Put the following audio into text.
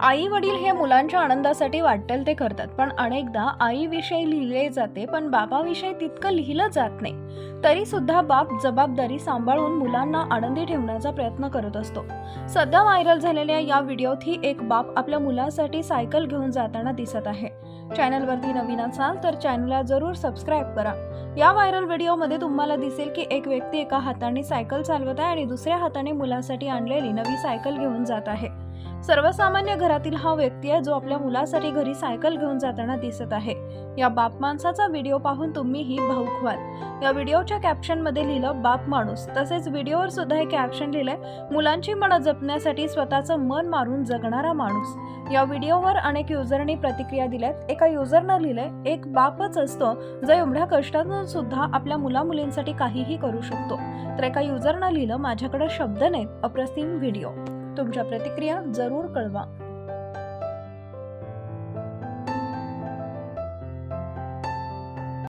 आई वडील हे मुलांच्या आनंदासाठी वाटेल ते करतात पण अनेकदा आईविषयी लिहिले जाते पण बाबाविषयी तितकं लिहिलं जात नाही. तरी सुद्धा बाप जबाबदारी सांभाळून मुलांना आनंदी ठेवण्याचा प्रयत्न करत असतो. सध्या व्हायरल झालेल्या या व्हिडिओत ही एक बाप आपल्या मुलासाठी सायकल घेऊन जाताना दिसत आहे. चॅनलवरती नवीन असाल तर चॅनलला जरूर सबस्क्राईब करा. या व्हायरल व्हिडिओमध्ये तुम्हाला दिसेल की एक व्यक्ती एका हाताने सायकल चालवत आहे आणि दुसऱ्या हाताने मुलासाठी आणलेली नवी सायकल घेऊन जात आहे. सर्वसामान्य घरातील हा व्यक्ती आहे जो आपल्या मुलासाठी घरी सायकल घेऊन जाताना दिसत आहे. या बाप माणसाचा व्हिडिओ पाहून तुम्हीही भाऊक व्हाल. या व्हिडिओच्या कॅप्शनमध्ये लिहिलं बाप माणूस. तसेच व्हिडिओवर सुद्धा हे कॅप्शन लिहिलंय मुलांची मनं जपण्यासाठी स्वतःचं मन मारून जगणारा माणूस. या व्हिडिओवर अनेक युजरनी प्रतिक्रिया दिल्यात. एका युजरनं लिहिलंय एक बापच असतो जो एवढ्या कष्टातून सुद्धा आपल्या मुला मुलींसाठी काहीही करू शकतो. तर एका युजरनं लिहिलं माझ्याकडे शब्द नाहीत अप्रतिम व्हिडिओ. तुमच्या प्रतिक्रिया जरूर कळवा.